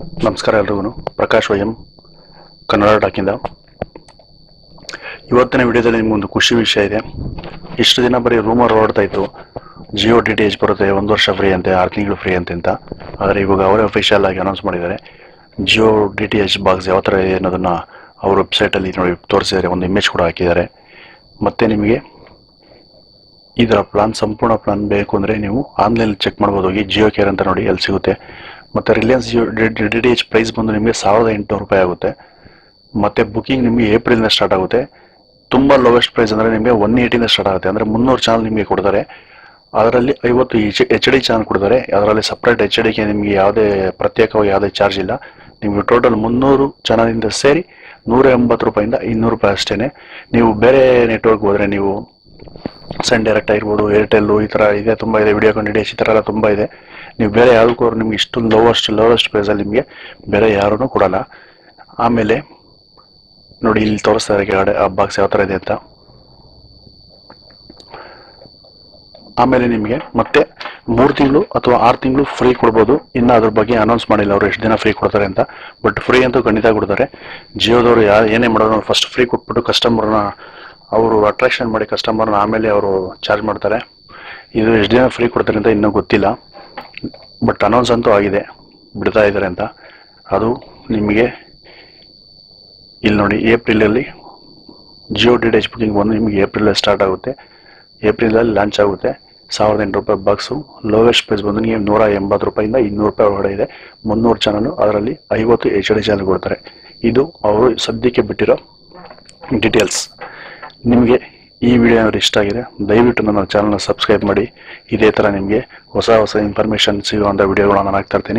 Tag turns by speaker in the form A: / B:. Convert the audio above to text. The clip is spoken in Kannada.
A: ನಮಸ್ಕಾರ ಎಲ್ರಿಗೂ. ಪ್ರಕಾಶ್ ವೈಎಂ ಕನ್ನಡ ಡಾಕಿಂದ. ಇವತ್ತಿನ ವಿಡಿಯೋದಲ್ಲಿ ನಿಮ್ಗೊಂದು ಖುಷಿ ವಿಷಯ ಇದೆ. ಇಷ್ಟು ದಿನ ಬರೀ ರೂಮರ್ ಓಡ್ತಾ ಇತ್ತು. ಜಿಯೋ ಡಿ ಟಿ ಎಚ್ ಬರುತ್ತೆ, ಒಂದು ವರ್ಷ ಫ್ರೀ ಅಂತೆ, ಆರು ತಿಂಗಳು ಫ್ರೀ ಅಂತ ಅಂತ. ಆದರೆ ಇವಾಗ ಅವರೇ ಅಫಿಷಿಯಲ್ ಆಗಿ ಅನೌನ್ಸ್ ಮಾಡಿದ್ದಾರೆ. Jio D T H box ಯಾವ ಥರ ಇದೆ ಅನ್ನೋದನ್ನು ಅವ್ರ ವೆಬ್ಸೈಟಲ್ಲಿ ನೋಡಿ, ತೋರಿಸಿದ್ದಾರೆ. ಒಂದು ಇಮೇಜ್ ಕೂಡ ಹಾಕಿದ್ದಾರೆ. ಮತ್ತು ನಿಮಗೆ ಇದರ ಪ್ಲಾನ್ ಸಂಪೂರ್ಣ ಪ್ಲಾನ್ ಬೇಕು ಅಂದರೆ ನೀವು ಆನ್ಲೈನಲ್ಲಿ ಚೆಕ್ ಮಾಡ್ಬೋದು. ಹೋಗಿ ಜಿಯೋ ಕೇರ್ ಅಂತ ನೋಡಿ, ಎಲ್ಲಿ ಸಿಗುತ್ತೆ. ಮತ್ತು Reliance D D H price ಬಂದು ನಿಮಗೆ ಸಾವಿರದ ಎಂಟುನೂರು ರೂಪಾಯಿ ಆಗುತ್ತೆ. ಮತ್ತು ಬುಕಿಂಗ್ ನಿಮಗೆ ಏಪ್ರಿಲ್ನ ಸ್ಟಾರ್ಟ್ ಆಗುತ್ತೆ. ತುಂಬ ಲೋವೆಸ್ಟ್ ಪ್ರೈಸ್ ಅಂದರೆ ನಿಮಗೆ ಒನ್ ಏಯ್ಟಿಂದ ಸ್ಟಾರ್ಟ್ ಆಗುತ್ತೆ. ಅಂದರೆ ಮುನ್ನೂರು ಚಾನಲ್ ನಿಮಗೆ ಕೊಡ್ತಾರೆ. ಅದರಲ್ಲಿ ಐವತ್ತು ಎಚ್ ಡಿ ಚಾನಲ್ ಕೊಡ್ತಾರೆ. ಅದರಲ್ಲಿ ಸಪ್ರೇಟ್ ಎಚ್ ಡಿಗೆ ನಿಮಗೆ ಯಾವುದೇ ಪ್ರತ್ಯೇಕವಾಗಿ ಯಾವುದೇ ಚಾರ್ಜ್ ಇಲ್ಲ. ನಿಮಗೆ ಟೋಟಲ್ ಮುನ್ನೂರು ಚಾನಲಿಂದ ಸೇರಿ ನೂರ ಎಂಬತ್ತು ರೂಪಾಯಿಂದ ಇನ್ನೂರು ರೂಪಾಯಿ ಅಷ್ಟೇ ನೀವು ಬೇರೆ ನೆಟ್ವರ್ಕ್ ಹೋದರೆ ನೀವು ಸನ್ ಡೈರೆಕ್ಟ್ ಆಗಿರ್ಬೋದು ಏರ್ಟೆಲ್ಲು ಈ ಥರ ಇದೆ, ತುಂಬ ಇದೆ. ವಿಡಿಯೋ ಡಿ ಈ ಥರ ಎಲ್ಲ ತುಂಬ ಇದೆ. ನೀವು ಬೇರೆ ಯಾವುದಕ್ಕೂ ಅವ್ರು ನಿಮ್ಗೆ ಇಷ್ಟು ಲೋವೆಸ್ಟ್ ಲೋವೆಸ್ಟ್ ಪ್ರೈಸಲ್ಲಿ ನಿಮಗೆ ಬೇರೆ ಯಾರೂ ಕೊಡಲ್ಲ. ಆಮೇಲೆ ನೋಡಿ, ಇಲ್ಲಿ ತೋರಿಸ್ತಾರೆ ಆ ಬಾಕ್ಸ್ ಯಾವ ಥರ ಇದೆ ಅಂತ. ಆಮೇಲೆ ನಿಮಗೆ ಮತ್ತೆ ಮೂರು ತಿಂಗಳು ಅಥವಾ ಆರು ತಿಂಗಳು ಫ್ರೀ ಕೊಡ್ಬೋದು. ಇನ್ನು ಅದ್ರ ಬಗ್ಗೆ ಅನೌನ್ಸ್ ಮಾಡಿಲ್ಲ ಅವರು, ಎಷ್ಟು ದಿನ ಫ್ರೀ ಕೊಡ್ತಾರೆ ಅಂತ. ಬಟ್ ಫ್ರೀ ಅಂತೂ ಖಂಡಿತ ಕೊಡ್ತಾರೆ. ಜಿಯೋದವರು ಯಾರು ಏನೇ ಮಾಡೋದು ಫಸ್ಟ್ ಫ್ರೀ ಕೊಟ್ಬಿಟ್ಟು ಕಸ್ಟಮರ್ನ ಅವರು ಅಟ್ರಾಕ್ಷನ್ ಮಾಡಿ ಕಸ್ಟಮರ್ನ ಆಮೇಲೆ ಅವರು ಚಾರ್ಜ್ ಮಾಡ್ತಾರೆ. ಇದು ಎಷ್ಟು ದಿನ ಫ್ರೀ ಕೊಡ್ತಾರೆ ಅಂತ ಇನ್ನೂ ಗೊತ್ತಿಲ್ಲ. ಬಟ್ ಅನೌನ್ಸ್ ಅಂತೂ ಆಗಿದೆ. ಬಿಡ್ತಾ ಇದ್ದಾರೆ ಅಂತ. ಅದು ನಿಮಗೆ ಇಲ್ಲಿ ನೋಡಿ ಏಪ್ರಿಲಲ್ಲಿ ಜಿಯೋ ಡಿ ಎಚ್ ಬುಕಿಂಗ್ ಬಂದು ನಿಮಗೆ ಏಪ್ರಿಲಲ್ಲಿ ಸ್ಟಾರ್ಟ್ ಆಗುತ್ತೆ. ಏಪ್ರಿಲಲ್ಲಿ ಲಾಂಚ್ ಆಗುತ್ತೆ. ಸಾವಿರದ ಎಂಟು ರೂಪಾಯಿ ಬಾಕ್ಸು ಲೋವೆಸ್ಟ್ ಪ್ರೈಸ್ ಬಂದು ನಿಮಗೆ ನೂರ ಎಂಬತ್ತು ರೂಪಾಯಿಂದ ಇನ್ನೂರು ರೂಪಾಯಿ ಒಳಗಡೆ ಇದೆ. ಮುನ್ನೂರು ಚಾನಲು ಅದರಲ್ಲಿ ಐವತ್ತು ಎಚ್ ಡಿ ಚಾನಲ್ ಕೊಡ್ತಾರೆ. ಇದು ಅವರು ಸದ್ಯಕ್ಕೆ ಬಿಟ್ಟಿರೋ ಡೀಟೇಲ್ಸ್ ನಿಮಗೆ ಈ ವಿಡಿಯೋ ಏನಾದ್ರು ಇಷ್ಟ ಆಗಿದೆ, ದಯವಿಟ್ಟು ನನ್ನ ಚಾನಲ್ನ ಸಬ್ಸ್ಕ್ರೈಬ್ ಮಾಡಿ. ಇದೇ ಥರ ನಿಮಗೆ ಹೊಸ ಹೊಸ ಇನ್ಫಾರ್ಮೇಷನ್ ಸಿಗುವಂಥ ವಿಡಿಯೋಗಳನ್ನು ನಾನು ಹಾಕ್ತಾ ಇರ್ತೀನಿ.